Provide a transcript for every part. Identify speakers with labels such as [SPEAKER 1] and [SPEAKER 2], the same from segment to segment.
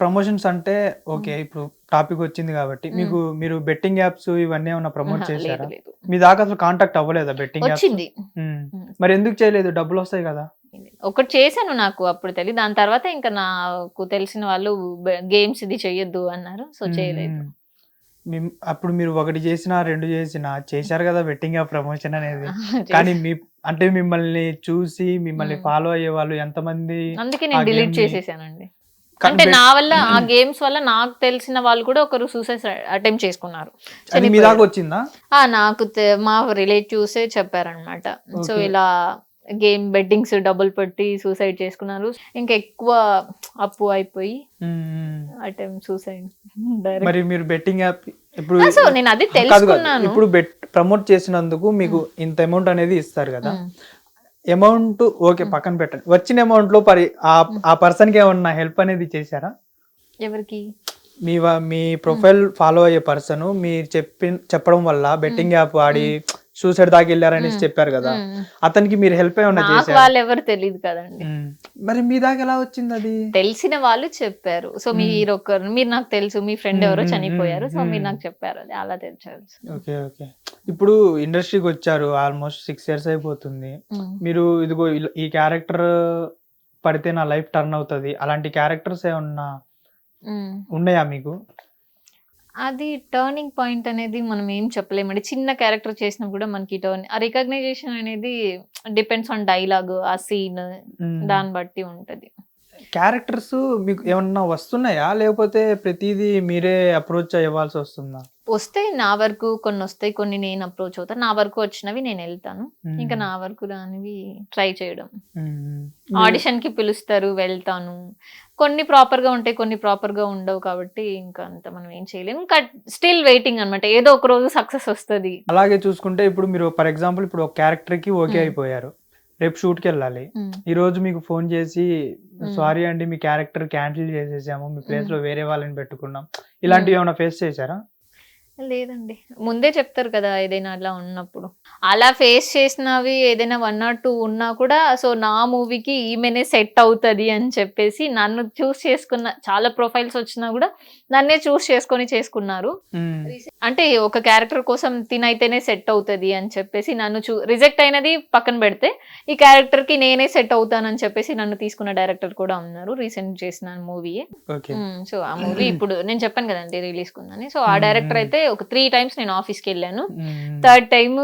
[SPEAKER 1] Promotions అంటే okay ఇప్పుడు topic వచ్చింది కాబట్టి మీకు మీరు బెట్టింగ్ యాప్స్ ఇవన్నీ ఏమన్నా ప్రమోట్ చేశారా? మీ దాకా అసలు కాంటాక్ట్ అవ్వలేదా బెట్టింగ్ యాప్స్?
[SPEAKER 2] వచ్చింది.
[SPEAKER 1] మరి ఎందుకు చేయలేదు? డబ్బులు వస్తాయి కదా.
[SPEAKER 2] ఒకటి చేశాను నాకు అప్పుడు తెలియదు దాని తర్వాత ఇంకా నాకు తెలిసిన వాళ్ళు గేమ్స్ ఇది చెయ్యొద్దు అన్నారు సో చేయలేదు.
[SPEAKER 1] అప్పుడు మీరు ఒకటి చేసినా రెండు చేసినా చేశారు కదా బెట్టింగ్ యాప్ ప్రమోషన్ అనేది. కానీ మీ అంటే మిమ్మల్ని చూసి మిమ్మల్ని
[SPEAKER 2] మ్మ్.
[SPEAKER 1] ఫాలో అయ్యే వాళ్ళు ఎంతమంది
[SPEAKER 2] అందుకే నేను డిలీట్ చేసేసానండి. అంటే నా వల్ల ఆ గేమ్స్ వల్ల నాకు తెలిసిన వాళ్ళు కూడా ఒకరు సూసైడ్ అటెంప్ట్ చేసుకున్నారు.
[SPEAKER 1] వచ్చిందా?
[SPEAKER 2] నాకు మా రిలేటివ్సే చెప్పారనమాట సో. ఇలా గేమ్ బెట్టింగ్స్ డబ్బులు పెట్టి సూసైడ్ చేసుకున్నారు. ఇంకా ఎక్కువ అప్పు అయిపోయి. అటెంప్ట్ సూసైడ్
[SPEAKER 1] మరి మీరు బెట్టింగ్ యాప్ ఇప్పుడు
[SPEAKER 2] సో నేను అది తెలుసుకున్నాను.
[SPEAKER 1] ఇప్పుడు బెట్ ప్రమోట్ చేసినందుకు మీకు ఇంత అమౌంట్ అనేది ఇస్తారు కదా. అమౌంట్ ఓకే పక్కన పెట్టండి. వచ్చిన అమౌంట్లో పరి ఆ ఆ పర్సన్కి ఏమన్నా హెల్ప్ అనేది చేశారా?
[SPEAKER 2] ఎవరికి?
[SPEAKER 1] మీ వా- మీ ప్రొఫైల్ ఫాలో అయ్యే పర్సన్ మీరు చెప్పి చెప్పడం వల్ల బెట్టింగ్ యాప్ ఆడి సూసైడ్ దాకా వెళ్ళారనేసి చెప్పారు కదా. అతనికి మీరు హెల్ప్ ఏమన్నా
[SPEAKER 2] నాకు
[SPEAKER 1] చేశారా?
[SPEAKER 2] వాళ్ళు ఎవరు తెలియదు కదండి.
[SPEAKER 1] మరి మీ దాకా ఎలా వచ్చింది అది
[SPEAKER 2] తెలిసిన వాళ్ళు చెప్పారు. సో మీరు ఒకరు మీరు నాకు తెలుసు మీ ఫ్రెండ్ ఎవరో చనిపోయారు. సో. మీరు నాకు చెప్పారు అది. అలా తెలుసు
[SPEAKER 1] ఓకే ఓకే. ఇప్పుడు ఇండస్ట్రీకి వచ్చారు. ఆల్మోస్ట్ సిక్స్ ఇయర్స్ అయిపోతుంది. మీరు ఇదిగో ఈ క్యారెక్టర్ పడితే నా లైఫ్ టర్న్ అవుతుంది. అలాంటి క్యారెక్టర్స్ ఏమన్నా. ఉన్నాయా మీకు?
[SPEAKER 2] అది టర్నింగ్ పాయింట్ అనేది మనం ఏం చెప్పలేమండి చిన్న క్యారెక్టర్ చేసినా కూడా మనకి టర్న్ ఆ రికగ్నైజేషన్ అనేది డిపెండ్స్ ఆన్ డైలాగ్ ఆ సీన్ దాన్ని బట్టి ఉంటది.
[SPEAKER 1] క్యారెక్టర్స్ మీకు ఏమన్నా వస్తున్నాయా? లేకపోతే ప్రతిదీ మీరే అప్రోచ్ అవ్వాల్సి వస్తుందా?
[SPEAKER 2] వస్తాయి నా వరకు కొన్ని వస్తాయి కొన్ని నేను అప్రోచ్ అవుతాను నా వరకు వచ్చినవి నేను వెళ్తాను. ఇంకా నా వరకు రానివి ట్రై చేయడం. ఆడిషన్కి పిలుస్తారు వెళ్తాను. కొన్ని ప్రాపర్గా ఉంటాయి కొన్ని ప్రాపర్గా ఉండవు కాబట్టి ఇంకా అంత మనం ఏం చేయలేము. ఇంకా స్టిల్ వెయిటింగ్ అన్నమాట. ఏదో ఒక రోజు సక్సెస్ వస్తుంది.
[SPEAKER 1] అలాగే చూసుకుంటే ఇప్పుడు మీరు ఫర్ ఎగ్జాంపుల్ ఇప్పుడు ఒక క్యారెక్టర్కి ఓకే. అయిపోయారు. రేపు షూట్కి వెళ్ళాలి. ఈ రోజు మీకు ఫోన్ చేసి సారీ అండి మీ క్యారెక్టర్ క్యాన్సిల్ చేసేసాము. మీ ప్లేస్లో వేరే వాళ్ళని పెట్టుకున్నాం. ఇలాంటివి ఏమైనా ఫేస్ చేశారా?
[SPEAKER 2] లేదండి. ముందే చెప్తారు కదా ఏదైనా అలా ఉన్నప్పుడు. అలా ఫేస్ చేసినవి ఏదైనా వన్ ఆర్ టూ ఉన్నా కూడా సో నా మూవీకి ఈమెనే సెట్ అవుతుంది అని చెప్పేసి నన్ను చూస్ చేసుకున్న చాలా ప్రొఫైల్స్ వచ్చినా కూడా నన్నే చూస్ చేసుకొని చేసుకున్నారు. అంటే ఒక క్యారెక్టర్ కోసం తినైతేనే సెట్ అవుతుంది అని చెప్పేసి నన్ను చూ రిజెక్ట్ అయినది పక్కన పెడితే ఈ క్యారెక్టర్కి నేనే సెట్ అవుతానని చెప్పేసి నన్ను తీసుకున్న డైరెక్టర్ కూడా ఉన్నారు రీసెంట్ చేసిన మూవీ సో ఆ మూవీ ఇప్పుడు నేను చెప్పాను కదండి రిలీజ్ కుందని సో ఆ డైరెక్టర్ అయితే ఒక త్రీ టైమ్స్ నేను ఆఫీస్కి వెళ్ళాను. Third time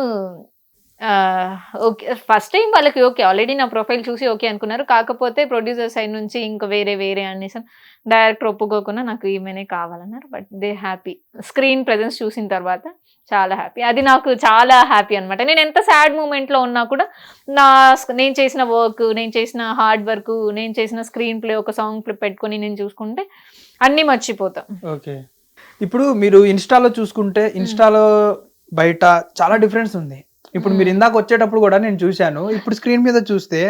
[SPEAKER 2] okay. First time వాళ్ళకి ఓకే. ఆల్రెడీ నా ప్రొఫైల్ చూసి ఓకే అనుకున్నారు. కాకపోతే ప్రొడ్యూసర్ సైడ్ నుంచి ఇంకా వేరే వేరే అనేసి డైరెక్టర్ ఒప్పుకోకుండా నాకు ఈమెనే కావాలన్నారు. But they happy screen presence చూసిన తర్వాత చాలా హ్యాపీ అది నాకు చాలా హ్యాపీ అన్నమాట. నేను ఎంత సాడ్ మూమెంట్లో ఉన్నా కూడా నా నేను చేసిన వర్క్ నేను చేసిన హార్డ్ వర్క్ నేను చేసిన స్క్రీన్ ప్లే ఒక సాంగ్ పెట్టుకొని నేను చూసుకుంటే అన్నీ మర్చిపోతాం.
[SPEAKER 1] ఓకే. ఇప్పుడు మీరు ఇన్స్టాలో చూసుకుంటే ఇన్స్టాలో బయట చాలా డిఫరెన్స్ ఉంది. ఇప్పుడు మీరు ఇందాక వచ్చేటప్పుడు కూడా నేను చూశాను. ఇప్పుడు స్క్రీన్ మీద చూస్తే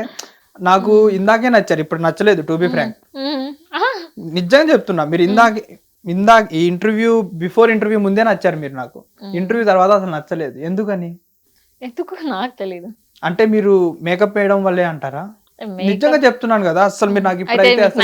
[SPEAKER 1] నాకు ఇందాకే నచ్చారు. ఇప్పుడు నచ్చలేదు టు బి ఫ్రాంక్. నిజంగా చెప్తున్నా మీరు ఇందాక ఇందాక ఈ ఇంటర్వ్యూ బిఫోర్ ఇంటర్వ్యూ ముందే నచ్చారు మీరు నాకు. ఇంటర్వ్యూ తర్వాత అసలు నచ్చలేదు. ఎందుకని?
[SPEAKER 2] ఎందుకు? నాకు తెలీదు.
[SPEAKER 1] అంటే మీరు మేకప్ వేయడం వల్లే అంటారా? నిజంగా చెప్తున్నాను కదా అసలు మీరు నాకు ఇప్పుడైతే అసలు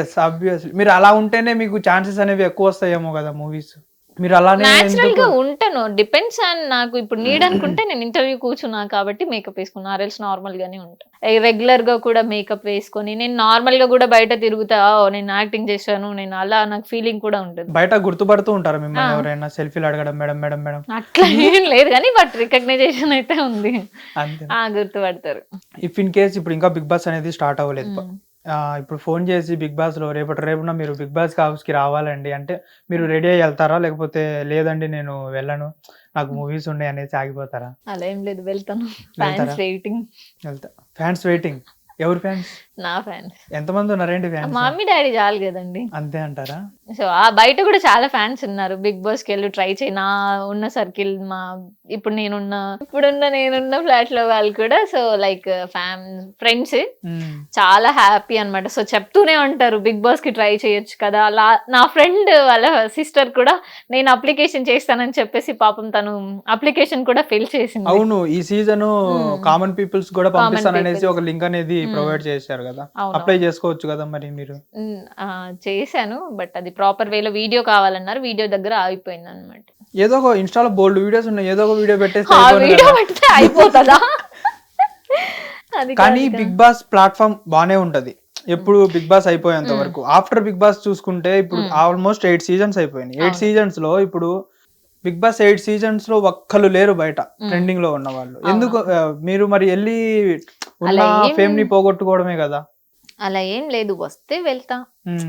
[SPEAKER 1] ఎస్ ఆబ్వియస్లీ మీరు అలా ఉంటేనే మీకు ఛాన్సెస్ అనేవి ఎక్కువ వస్తాయేమో కదా మూవీస్ మీరు అలానే
[SPEAKER 2] న్యాచురల్
[SPEAKER 1] ఎందుకు-
[SPEAKER 2] గా ఉంటాను. డిపెండ్స్ ఆన్ నాకు ఇప్పుడు నీడ్ అనుకుంటే నేను ఇంటర్వ్యూ కూర్చున్నా కాబట్టి మేకప్ వేసుకున్నా. ఆర్ఎల్స్ నార్మల్ గానే ఉంటాను రెగ్యులర్గా కూడా మేకప్ వేసుకొని నేను నార్మల్గా కూడా బయట తిరుగుతా "ఓ, నేను యాక్టింగ్ చేశాను నేను అలా నాకు ఫీలింగ్ కూడా ఉంటుంది.
[SPEAKER 1] బయట గుర్తుపడుతూ ఉంటారు మిమ్మల్ని. ఎవరైనా సెల్ఫీలు అడగడం మేడం మేడం మేడం.
[SPEAKER 2] అట్లా ఏం లేదు కానీ బట్ రికగ్నైజేషన్ అయితే ఉంది. గుర్తుపడతారు.
[SPEAKER 1] ఇఫ్ ఇన్ కేస్ ఇప్పుడు ఇంకా బిగ్ బాస్ అనేది స్టార్ట్ అవ్వలేదు. ఆ, ఇప్పుడు ఫోన్ చేసి బిగ్ బాస్లో రేపటి రేపున మీరు బిగ్ బాస్ హౌస్కి రావాలండి అంటే మీరు రెడీ అయ్యి వెళ్తారా? లేకపోతే లేదండి నేను వెళ్ళను. నాకు మూవీస్ ఉన్నాయి అనేసి ఆగిపోతారా?
[SPEAKER 2] అలా ఏం లేదు వెళ్తాను.
[SPEAKER 1] వెళ్తారా?
[SPEAKER 2] ఫ్యాన్స్ వెయిటింగ్
[SPEAKER 1] వెళ్తా. ఫ్యాన్స్ వెయిటింగ్ ఎవరు ఫ్యాన్స్
[SPEAKER 2] నా ఫ్యాన్స్
[SPEAKER 1] ఎంతమంది ఉన్నారేంటి ఫ్యాన్స్
[SPEAKER 2] మమ్మీ డాడీ చాలు కదండి.
[SPEAKER 1] అంతే అంటారా?
[SPEAKER 2] సో ఆ బయట కూడా చాలా ఫ్యాన్స్ ఉన్నారు. బిగ్ బాస్కి వెళ్ళి ట్రై చేయి. నా ఉన్న సర్కిల్ మా ఇప్పుడు నేనున్న ఇప్పుడున్న నేనున్న ఫ్లాట్లో వాళ్ళు కూడా సో లైక్ ఫ్యామ్ ఫ్రెండ్స్. చాలా హ్యాపీ అన్నమాట. సో చెప్తూనే ఉంటారు బిగ్ బాస్కి ట్రై చేయొచ్చు కదా. అలా నా ఫ్రెండ్ వాళ్ళ సిస్టర్ కూడా నేను అప్లికేషన్ చేస్తానని చెప్పేసి పాపం తను అప్లికేషన్ కూడా ఫిల్ చేసింది.
[SPEAKER 1] అవును ఈ సీజన్. కామన్ పీపుల్స్ కూడా
[SPEAKER 2] Common
[SPEAKER 1] పంపిస్తాను అనేసి
[SPEAKER 2] peoples.
[SPEAKER 1] ఒక లింక్ అనేది ప్రొవైడ్ చేశారు కదా. అప్లై చేసుకోవచ్చు కదా మరి మీరు
[SPEAKER 2] చేశాను బట్ అది ప్రాపర్ వేలో వీడియో కావాలన్నారు వీడియో దగ్గర ఆగిపోయింది అనమాట
[SPEAKER 1] ఏదో ఒక ఇన్స్టాలో బోల్డ్ వీడియోస్ ఉన్నాయి ఏదో ఒక వీడియో పెట్టేస్తే
[SPEAKER 2] వీడియో. పెడితే అయిపోతుందా
[SPEAKER 1] కానీ. బిగ్ బాస్ ప్లాట్ఫామ్ బానే ఉంటది ఎప్పుడు బిగ్ బాస్ అయిపోయేంత. వరకు ఆఫ్టర్ బిగ్ బాస్ చూసుకుంటే ఇప్పుడు. ఆల్మోస్ట్ ఎయిట్ సీజన్స్ అయిపోయినాయి ఎయిట్. సీజన్స్లో ఇప్పుడు బిగ్ బాస్ ఎయిట్ సీజన్స్లో ఒక్కళ్ళు లేరు బయట. ట్రెండింగ్లో ఉన్న వాళ్ళు. ఎందుకు మీరు మరి వెళ్ళి ఫేమ్ని పోగొట్టుకోవడమే కదా.
[SPEAKER 2] అలా ఏం లేదు వస్తే వెళ్తా.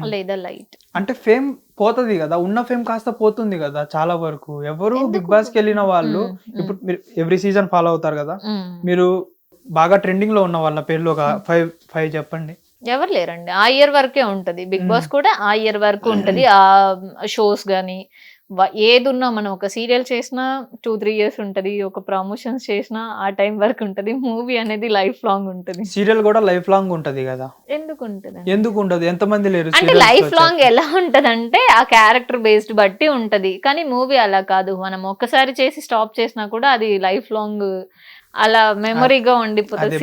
[SPEAKER 2] లేదా లైట్.
[SPEAKER 1] అంటే ఫేమ్ పోతది కదా ఉన్న ఫేమ్ కాస్త పోతుంది కదా చాలా వరకు. ఎవరు? బిగ్ బాస్కి వెళ్ళిన వాళ్ళు. ఇప్పుడు మీరు ఎవ్రీ సీజన్ ఫాలో అవుతారు కదా మీరు బాగా ట్రెండింగ్లో ఉన్న వాళ్ళ పేర్లు ఒక ఫైవ్ ఫైవ్ చెప్పండి.
[SPEAKER 2] ఎవరు లేరండి? ఆ ఇయర్ వరకే ఉంటది. బిగ్ బాస్ కూడా ఆ ఇయర్ వరకు ఉంటది. ఆ షోస్ గానీ వ- ఏది ఉన్నా మనం ఒక సీరియల్ చేసినా టూ త్రీ ఇయర్స్ ఉంటది ఒక ప్రమోషన్స్ చేసినా ఆ టైం వరకు ఉంటది మూవీ అనేది లైఫ్ లాంగ్ ఉంటది.
[SPEAKER 1] సీరియల్ కూడా లైఫ్ లాంగ్ ఉంటది కదా?
[SPEAKER 2] ఎందుకు ఉంటది
[SPEAKER 1] ఎందుకు ఉండదు? ఎంతమంది లేరు
[SPEAKER 2] అంటే లైఫ్? లాంగ్ ఎలా ఉంటదంటే ఆ క్యారెక్టర్ బేస్డ్ బట్టి ఉంటది. కానీ మూవీ అలా కాదు. మనం ఒక్కసారి చేసి స్టాప్ చేసినా కూడా అది లైఫ్ లాంగ్ అలా మెమరీగా ఉండిపోతుంది.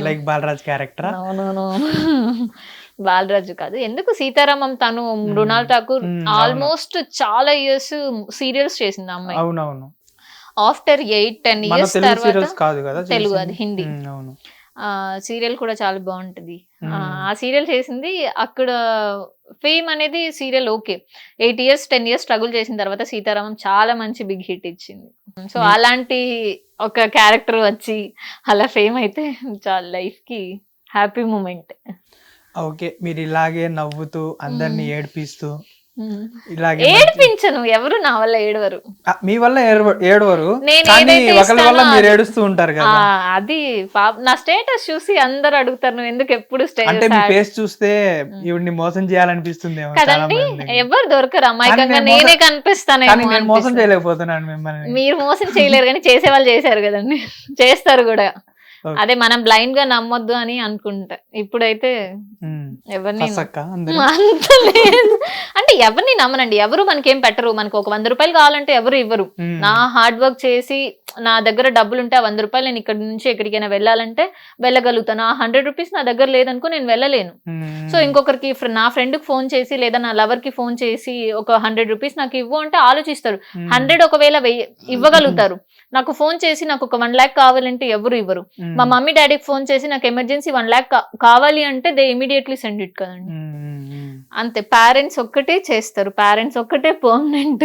[SPEAKER 1] లైక్ బాలరాజ్ క్యారెక్టర్
[SPEAKER 2] అవునవును. బాలరాజు కాదు. ఎందుకు సీతారామం తను మృణాల్ ఠాకూర్. ఆల్మోస్ట్ చాలా ఇయర్స్ సీరియల్స్ చేసింది అమ్మాయి.
[SPEAKER 1] అవునవును.
[SPEAKER 2] ఆఫ్టర్ ఎయిట్ టెన్ ఇయర్స్ తర్వాత తెలుగు. అది హిందీ. సీరియల్ కూడా చాలా బాగుంటది. ఆ, సీరియల్ చేసింది అక్కడ ఫేమ్ అనేది serial okay eight years ten years struggle చేసిన తర్వాత సీతారామం చాలా మంచి బిగ్ హిట్ ఇచ్చింది. సో. అలాంటి ఒక క్యారెక్టర్ వచ్చి అలా ఫేమ్ అయితే చాలా లైఫ్కి హ్యాపీ మూమెంట్
[SPEAKER 1] ఓకే మీరు ఇలాగే నవ్వుతూ అందరిని. ఏడిపిస్తూ ఇలాగే
[SPEAKER 2] ఏడిపించను ఎవరు నా వల్ల ఏడవరు.
[SPEAKER 1] ఆ, మీ వల్ల ఏడవ- ఏడవరు.
[SPEAKER 2] నేను
[SPEAKER 1] కానీ
[SPEAKER 2] ఏదైతే
[SPEAKER 1] ఒకరి వల్ల
[SPEAKER 2] ఇస్తానో
[SPEAKER 1] మీరు
[SPEAKER 2] అది-
[SPEAKER 1] ఏడుస్తూ ఉంటారు
[SPEAKER 2] ఆ,
[SPEAKER 1] కదా
[SPEAKER 2] అది పాప- నా స్టేటస్ చూసి అందరు అడుగుతారు నువ్వు ఎందుకు ఎప్పుడు
[SPEAKER 1] అంటే మీ
[SPEAKER 2] స్టేటస్
[SPEAKER 1] ఫేస్ చూస్తే ఈవిడ్ని మోసం చేయాలనిపిస్తుంది చాలా
[SPEAKER 2] కదండి ఎవరు దొరకరు అమాయకంగా
[SPEAKER 1] నేను మోసం- కానీ నేను మోసం
[SPEAKER 2] అనిపిస్తుంది.
[SPEAKER 1] చేయలేకపోతున్నాను మిమ్మల్ని.
[SPEAKER 2] మీరు మోసం చేయలేరు కానీ చేసే వాళ్ళు చేశారు కదండి. చేస్తారు కూడా. అదే మనం బ్లైండ్గా నమ్మొద్దు అని అనుకుంటా. ఇప్పుడైతే ఎవరిని అంటే ఎవరిని నమ్మనండి. ఎవరు మనకేం పెట్టరు. మనకు ఒక వంద రూపాయలు కావాలంటే ఎవరు ఇవ్వరు. నా హార్డ్ వర్క్ చేసి నా దగ్గర డబ్బులు ఉంటే ఆ వంద రూపాయలు నేను ఇక్కడ నుంచి ఎక్కడికైనా వెళ్ళాలంటే వెళ్ళగలుగుతాను. ఆ హండ్రెడ్ రూపీస్ నా దగ్గర లేదనుకో నేను వెళ్ళలేను. సో ఇంకొకరికి ఫ్ర- నా ఫ్రెండ్కి ఫోన్ చేసి లేదా నా లవర్కి ఫోన్ చేసి ఒక హండ్రెడ్ రూపీస్ నాకు ఇవ్వు అంటే ఆలోచిస్తారు. హండ్రెడ్ ఒకవేళ వెయ్యి ఇవ్వగలుగుతారు. నాకు ఫోన్ చేసి నాకు ఒక వన్ ల్యాక్ కావాలంటే ఎవరు ఇవ్వరు. మా మమ్మీ డాడీకి ఫోన్ చేసి నాకు ఎమర్జెన్సీ వన్ ల్యాక్ కావాలి అంటే దే ఇమీడియట్లీ సెండ్ ఇట్ కదండి. అంతే. పేరెంట్స్ ఒక్కటే చేస్తారు. పేరెంట్స్ ఒక్కటే పర్మనెంట్